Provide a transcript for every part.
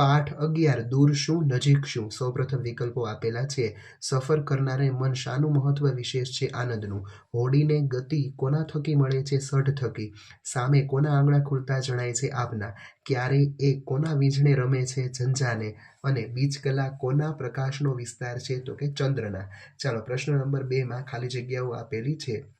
પાઠ અગિયાર, દૂર શું, નજીક શું? સૌપ્રથમ વિકલ્પો આપેલા છે. સફર કરનારે મન શાનું મહત્વ વિશેષ છે આનંદનું. હોડીને ગતિ કોના થકી મળે છે? સઢ થકી. સામે કોના આંગળા ખુલતા જણાય છે આપના? ક્યારે એ કોના વીજને રમે છે ઝંઝાને? અને બીજકલા કોના પ્રકાશનો વિસ્તાર છે? તો કે ચંદ્રના. ચાલો પ્રશ્ન નંબર બેમાં ખાલી જગ્યાઓ આપેલી છે.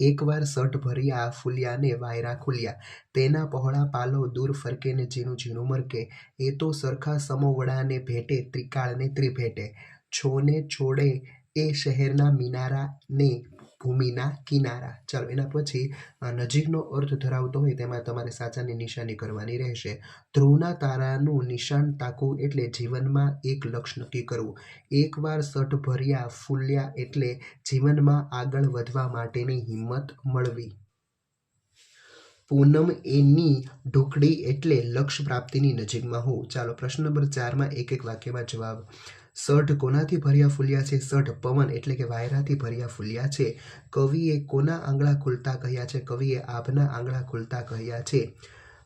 એકવાર સટ ભર્યા ફૂલ્યાને વાયરા ખુલ્યા. તેના પહોળા પાલો દૂર ફરકે ને ઝીણું ઝીણું મરકે. એ તો સરખા સમોવડાને ભેટે, ત્રિકાળને ત્રિભેટે. છોને છોડે એ શહેરના મિનારા ને ભૂમિના કિનારા. ચાલો, એના પછી નજીકનો અર્થ ધરાવતો હોય તેમાં તમારે સાચાની નિશાની કરવાની રહેશે. ધ્રુવના તારાનું નિશાન તાકવું એટલે જીવનમાં એક લક્ષ્ય નક્કી કરવું. એકવાર સઠ ભર્યા ફૂલ્યા એટલે જીવનમાં આગળ વધવા માટેની હિંમત મળવી. પૂનમ એની ઢોકળી એટલે લક્ષ્ય પ્રાપ્તિની નજીકમાં હોવું. ચાલો, પ્રશ્ન નંબર ચારમાં એક એક વાક્યમાં જવાબ સઢ કોનાથી ભર્યા ફૂલ્યા છે? શઢ પવન એટલે કે વાયરાથી ભર્યા ફૂલ્યા છે. કવિએ કોના આંગળા ખુલતા કહ્યા છે? કવિએ આભના આંગળા ખુલતા કહ્યા છે.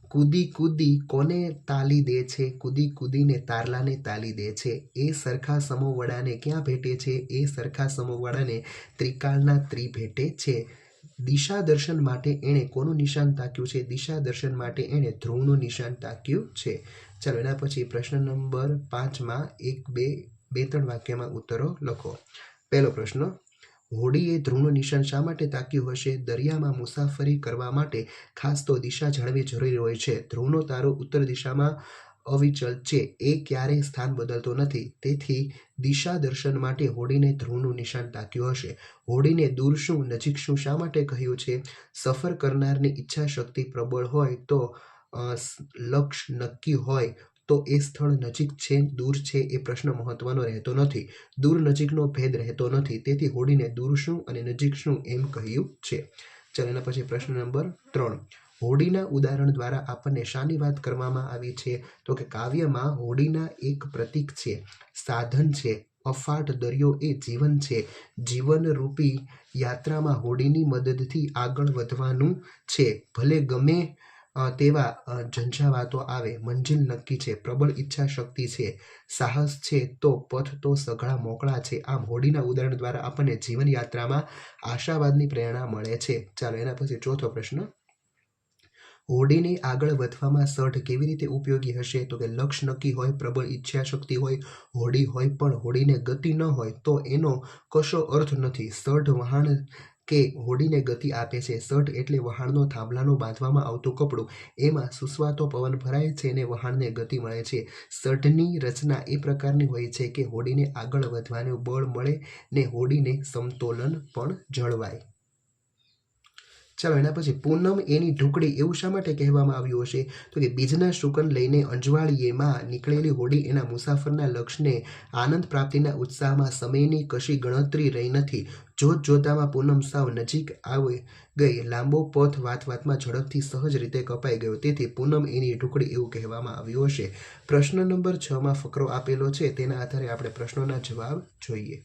કૂદી કૂદી કોને તાલી દે છે? કૂદી કૂદીને તારલાને તાલી દે છે. એ સરખા સમોવડાને ક્યાં ભેટે છે? એ સરખા સમોવડાને ત્રિકાળના ત્રિ ભેટે છે. દિશા દર્શન માટે એણે કોનું નિશાન તાક્યું છે? દિશા દર્શન માટે એણે ધ્રુવનું નિશાન તાક્યું છે. ચાલો એના પછી પ્રશ્ન નંબર પાંચમાં એક બે બે ત્રણ વાક્યમાં ઉત્તરો લખો. પહેલો પ્રશ્ન, હોડીએ ધ્રુવનું નિશાન શા માટે તાક્યું હશે? દરિયામાં મુસાફરી કરવા માટે ખાસ તો દિશા જાણવી જરૂરી હોય છે. ધ્રુવનો તારો ઉત્તર દિશામાં અવિચલ છે. એ ક્યારેય સ્થાન બદલતો નથી. તેથી દિશા દર્શન માટે હોડીને ધ્રુવનું નિશાન તાક્યું હશે. હોડીને દૂર શું, નજીક શું, શા માટે કહ્યું છે? સફર કરનારની ઈચ્છા શક્તિ પ્રબળ હોય તો લક્ષ નક્કી હોય. તો એ સ્થળ નજીક છે, દૂર છે એ પ્રશ્ન મહત્વનો રહેતો નથી. દૂર નજીકનો ભેદ રહેતો નથી. તેથી હોડીને દૂર શું અને નજીક શું એમ કહ્યું છે. ચાલો એના પછી પ્રશ્ન નંબર ત્રણ. હોડીના ઉદાહરણ દ્વારા આપણને શાની વાત કરવામાં આવી છે? તો કે કાવ્યમાં હોડીના એક પ્રતીક છે. સાધન છે. અફાટ દરિયો એ જીવન છે. જીવનરૂપી યાત્રામાં હોડીની મદદથી આગળ વધવાનું છે. ભલે ગમે તેવા ઝંઝાવાતો આવે, મંજિલ નક્કી છે, પ્રબળ ઈચ્છા શક્તિ છે, સાહસ છે, તો પથ તો સઘળા મોકળા છે. આમ હોડીના ઉદાહરણ દ્વારા આપણને જીવનયાત્રામાં આશાવાદની પ્રેરણા મળે છે. ચાલો એના પછી ચોથો પ્રશ્ન. હોડીને આગળ વધવામાં સઢ કેવી રીતે ઉપયોગી હશે? તો કે લક્ષ્ય નક્કી હોય, પ્રબળ ઈચ્છા શક્તિ હોય હોડી હોય, પણ હોડીને ગતિ ન હોય, તો એનો કશો અર્થ નથી. સઢ વહાણ કે હોડીને ગતિ આપે છે. શર્ટ એટલે વહાણનો થાંભલાનો બાંધવામાં આવતું કપડું. એમાં સુસવાતો પવન ભરાય છે અને વહાણને ગતિ મળે છે. શર્ટની રચના એ પ્રકારની હોય છે કે હોડીને આગળ વધવાનું બળ મળે ને હોડીને સમતોલન પણ જળવાય. ચાલો એના પછી પૂનમ એની ઢુકડી એવું શા માટે કહેવામાં આવ્યું હશે? તો કે બીજના શુકન લઈને અંજવાળીએમાં નીકળેલી હોડી એના મુસાફરના લક્ષને આનંદ પ્રાપ્તિના ઉત્સાહમાં સમયની કશી ગણતરી રહી નથી. જોત જોતામાં પૂનમ સાવ નજીક આવે ગઈ. લાંબો પથ વાત વાતમાં ઝડપથી સહજ રીતે કપાઈ ગયો. તેથી પૂનમ એની ઢુકડી એવું કહેવામાં આવ્યું હશે. પ્રશ્ન નંબર છ માં ફકરો આપેલો છે. તેના આધારે આપણે પ્રશ્નોના જવાબ જોઈએ.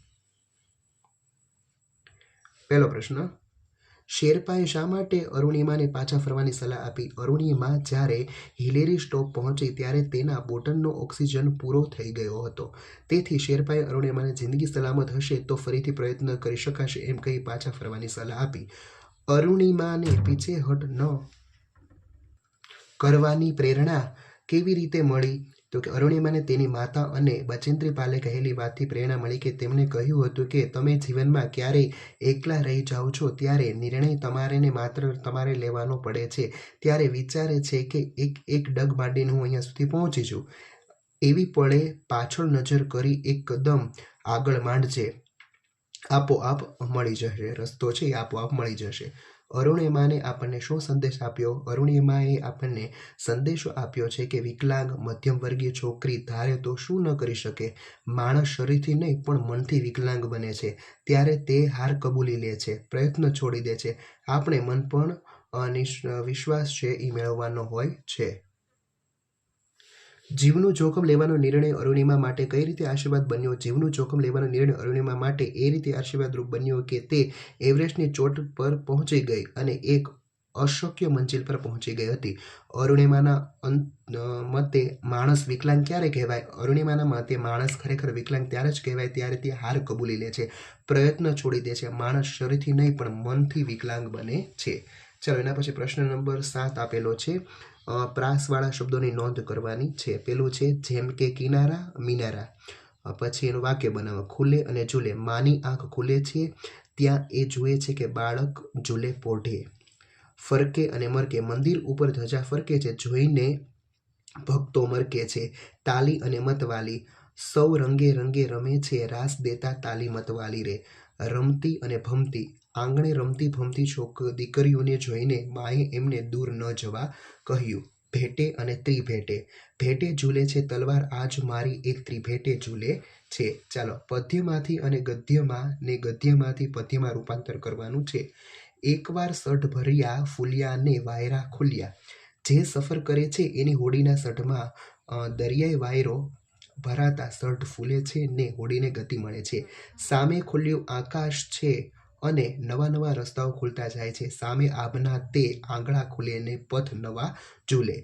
પહેલો પ્રશ્ન શેરપાએ શા માટે અરુણિમાને પાછા ફરવાની સલાહ આપી? અરુણિમા જ્યારે હિલેરી સ્ટોપ પહોંચી ત્યારે તેના બોટલનો ઓક્સિજન પૂરો થઈ ગયો હતો. તેથી શેરપાએ અરુણિમાને જિંદગી સલામત હશે તો ફરીથી પ્રયત્ન કરી શકાશે એમ કહી પાછા ફરવાની સલાહ આપી. અરુણિમાને પીછેહટ ન કરવાની પ્રેરણા કેવી રીતે મળી? તો કે અરુણિમાને તેની માતા અને બચેન્દ્રી પાલે કહેલી વાતથી પ્રેરણા મળી કે તેમણે કહ્યું હતું કે તમે જીવનમાં ક્યારેય એકલા રહી જાઓ છો, ત્યારે નિર્ણય તમારે ને માત્ર તમારે લેવાનો પડે છે. ત્યારે વિચારે છે કે એક એક ડગ માંડીને હું અહીંયા સુધી પહોંચી છું એવી પળે પાછળ નજર કરી એક કદમ આગળ માંડજે. આપોઆપ મળી જશે, રસ્તો છે એ આપોઆપ મળી જશે. અરુણિમાને આપણને શું સંદેશ આપ્યો? અરુણિમાએ આપણને સંદેશો આપ્યો છે કે વિકલાંગ મધ્યમવર્ગીય છોકરી ધારે તો શું ન કરી શકે? માણસ શરીરથી નહીં, પણ મનથી વિકલાંગ બને છે. ત્યારે તે હાર કબૂલી લે છે, પ્રયત્ન છોડી દે છે. આપણે મન પણ વિશ્વાસ છે એ મેળવવાનો હોય છે. જીવનું જોખમ લેવાનો નિર્ણય અરુણિમા માટે કઈ રીતે આશીર્વાદ બન્યો? જીવનું જોખમ લેવાનો નિર્ણય અરુણિમા માટે એ રીતે આશીર્વાદરૂપ બન્યો કે તે એવરેસ્ટની ચોટ પર પહોંચી ગઈ અને એક અશક્ય મંજિલ પર પહોંચી ગઈ હતી. અરુણિમાના મતે માણસ વિકલાંગ ક્યારે કહેવાય? અરુણિમાના મતે માણસ ખરેખર વિકલાંગ ત્યારે જ કહેવાય ત્યારે તે હાર કબૂલી લે છે, પ્રયત્ન છોડી દે છે. માણસ શરીરથી નહીં પણ મનથી વિકલાંગ બને છે. ચાલો એના પછી પ્રશ્ન નંબર સાત આપેલો છે. પ્રાસવાળા શબ્દોની નોંધ કરવાની છે. પેલું છે, જેમ કે કિનારા, મિનારા. પછી એનું વાક્ય બનાવવા ખુલે અને ઝૂલે. માની આંખ ખુલે છે, ત્યાં એ જુએ છે કે બાળક ઝૂલે પોઢે. ફરકે અને મરકે. મંદિર ઉપર ધજા ફરકે છે, જોઈને ભક્તો મરકે છે. તાલી અને મતવાલી. સૌ રંગે રંગે રમે છે, રાસ દેતા તાલી મતવાલી રે. રમતી અને ભમતી. આંગણે રમતી ભમતી છોક દીકરીઓને જોઈને માએ એમને દૂર ન જવા કહ્યું, ભેટે અને ત્રિભેટે. ભેટે ઝૂલે છે તલવાર, આજ મારી એક ત્રિભેટે ઝૂલે છે. ચાલો, પદ્યમાંથી અને ગદ્યમાં ને ગદ્યમાંથી પદ્યમાં રૂપાંતર કરવાનું છે. એકવાર સઢ ભર્યા ફૂલ્યા ને વાયરા ખુલ્યા. જે સફર કરે છે એની હોડીના સઢમાં દરિયાઈ વાયરો ભરાતા સઢ ફૂલે છે ને હોડીને ગતિ મળે છે. સામે ખુલ્યું આકાશ છે. અને નવા નવા રસ્તાઓ ખુલતા જાય છે. સામે આભના તે આંગળા ખુલે ને પથ નવા ઝૂલે.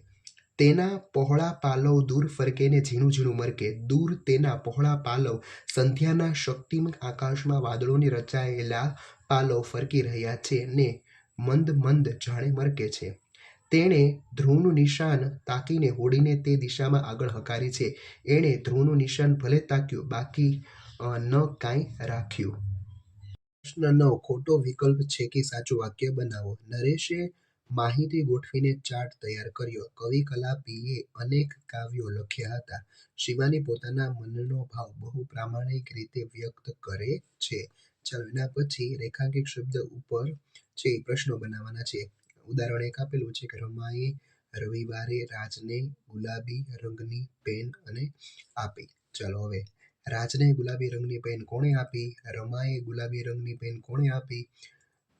તેના પહોળા પાલવ દૂર ફરકે ને ઝીણું ઝીણું મરકે. દૂર તેના પહોળા પાલવ સંધ્યાના શક્તિમય આકાશમાં વાદળોની રચાયેલા પાલવ ફરકી રહ્યા છે ને મંદ મંદ જાણે મરકે છે. તેણે ધ્રુવનું નિશાન તાકીને હોડીને તે દિશામાં આગળ હકારી છે. એણે ધ્રુવનું નિશાન ભલે તાક્યું, બાકી ન કાંઈ રાખ્યું. પ્રશ્ન નવ ખોટો વિકલ્પ છે કે સાચું વાક્ય બનાવો. નરેશે માહિતી ગોઠવીને ચાર્ટ તૈયાર કર્યો. કવિ કલાપીએ અનેક કાવ્યો લખ્યા હતા. શિવાની પોતાના મનનો ભાવ બહુ પ્રામાણિક રીતે વ્યક્ત કરે છે. ચાલો, એના પછી રેખાંકિત શબ્દ ઉપર છે પ્રશ્નો બનાવવાના છે. ઉદાહરણ એક આપેલું છે કે રમાએ રવિવારે રાજને ગુલાબી રંગની પેન અને આપી. ચાલો હવે રાજને ગુલાબી રંગની પેન કોણે આપી? રમાએ ગુલાબી રંગની પેન કોણે આપી?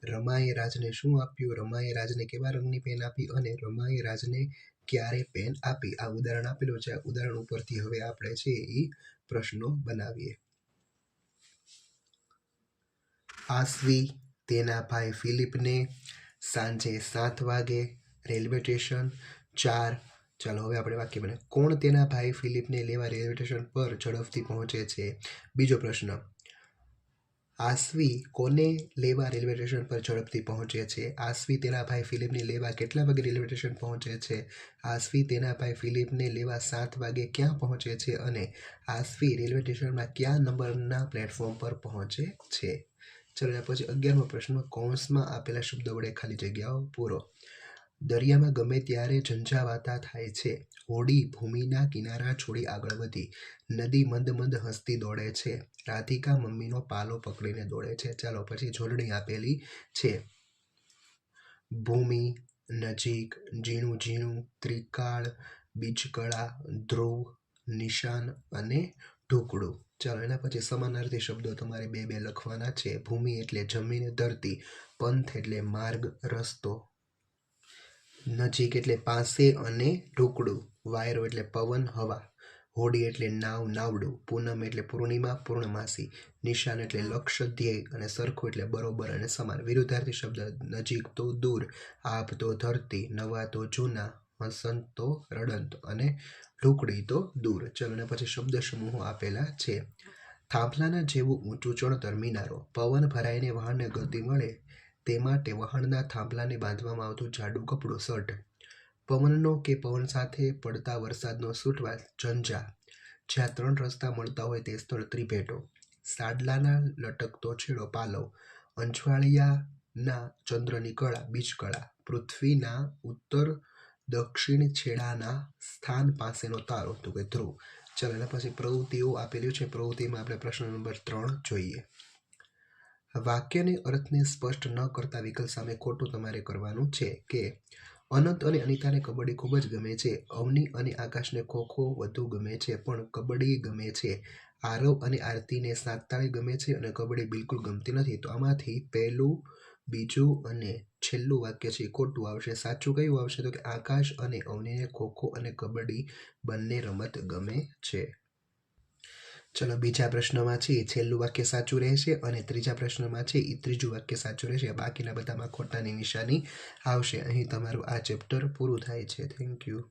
રમાએ રાજને શું આપ્યું? રમાએ રાજને કેવા રંગની પેન આપી અને રમાએ રાજને ક્યારે પેન આપી? આ ઉદાહરણ આપેલું છે. આ ઉદાહરણ ઉપરથી હવે આપણે છે એ પ્રશ્નો બનાવીએ. આસવી, તેના ભાઈ ફિલિપને સાંજે સાત વાગે રેલવે સ્ટેશન ચાર ચાલો હવે આપણે વાક્ય બને કોણ તેના ભાઈ ફિલિપને લેવા રેલવે સ્ટેશન પર ઝડપથી પહોંચે છે? બીજો પ્રશ્ન આસવી કોને લેવા રેલવે સ્ટેશન પર ઝડપથી પહોંચે છે? આસવી તેના ભાઈ ફિલિપને લેવા કેટલા વાગે રેલવે સ્ટેશન પહોંચે છે? આસવી તેના ભાઈ ફિલિપને લેવા સાત વાગે ક્યાં પહોંચે છે? અને આસવી રેલવે સ્ટેશનમાં કયા નંબરના પ્લેટફોર્મ પર પહોંચે છે? ચલો પછી અગિયારમો પ્રશ્ન, કૌંસમાં આપેલા શબ્દો વડે ખાલી જગ્યાઓ પૂરો. દરિયામાં ગમે ત્યારે ઝંઝાવાતા થાય છે. હોડી ભૂમિના કિનારા છોડી આગળ વધી. નદી મંદ મંદ હસતી દોડે છે. રાધિકા મમ્મીનો પાલો પકડીને દોડે છે. ચાલો પછી જોડણી આપેલી છે. ભૂમિ, નજીક, ઝીણું ઝીણું, ત્રિકાળ, બીજકળા, ધ્રુવ, નિશાન અને ઢોકળું. ચાલો એના પછી સમાનાર્થી શબ્દો તમારે બે બે લખવાના છે. ભૂમિ એટલે જમીન, ધરતી. પંથ એટલે માર્ગ, રસ્તો. નજીક એટલે પાસે અને ઢોકળું વાયરો એટલે પવન, હવા. હોડી એટલે નાવ, નાવડું. પૂનમ એટલે પૂર્ણિમા, પૂર્ણમાસી. નિશાન એટલે લક્ષ્ય ધ્યેય અને સરખું એટલે બરોબર અને સમાન. વિરુદ્ધાર્થી શબ્દ નજીક તો દૂર, આપ તો ધરતી, નવા તો જૂના, વસંત તો રડંત અને ઢુકડી તો દૂર. ચલો, અને પછી શબ્દ સમૂહો આપેલા છે. થાંભલાના જેવું ઊંચું ચણતર મિનારો. પવન ભરાઈને વાહનને ગતિ મળે તે માટે વહાણના થાંભલાને બાંધવામાં આવતું જાડું કપડું શર્ટ, પવનનો કે પવન સાથે પડતા વરસાદનો છૂટવા ઝંઝા, જ્યાં ત્રણ રસ્તા મળતા હોય તે સ્થળ ત્રિભેટો, સાડલાના લટકતો છેડો પાલવ, અંજવાળિયાના ચંદ્રની કળા, બીજકળા, પૃથ્વીના ઉત્તર દક્ષિણ છેડાના સ્થાન પાસેનો તારો તો કે ધ્રુવ. ચાલો એના પછી પ્રવૃત્તિઓ આપેલી છે. પ્રવૃત્તિમાં આપણે પ્રશ્ન નંબર ત્રણ જોઈએ. વાક્યને અર્થને સ્પષ્ટ ન કરતા વિકલ્પ સામે ખોટું તમારે કરવાનું છે કે અનંત અને અનિતાને કબડ્ડી ખૂબ જ ગમે છે. અવની અને આકાશને ખો ખો વધુ ગમે છે, પણ કબડ્ડી ગમે છે. આરવ અને આરતીને સાતતાળી ગમે છે અને કબડ્ડી બિલકુલ ગમતી નથી. તો આમાંથી પહેલું, બીજું અને છેલ્લું વાક્ય છે, ખોટું આવશે. સાચું કયું આવશે? તો કે આકાશ અને અવનીને ખોખો અને કબડ્ડી બંને રમત ગમે છે. ચલો બીજા પ્રશ્નમાં છે, છેલ્લું વાક્ય સાચું રહેશે અને ત્રીજા પ્રશ્નમાં છે એ ત્રીજું વાક્ય સાચું રહેશે. બાકીના બધામાં ખોટાની નિશાની આવશે. અહીં તમારું આ ચેપ્ટર પૂરું થાય છે. Thank you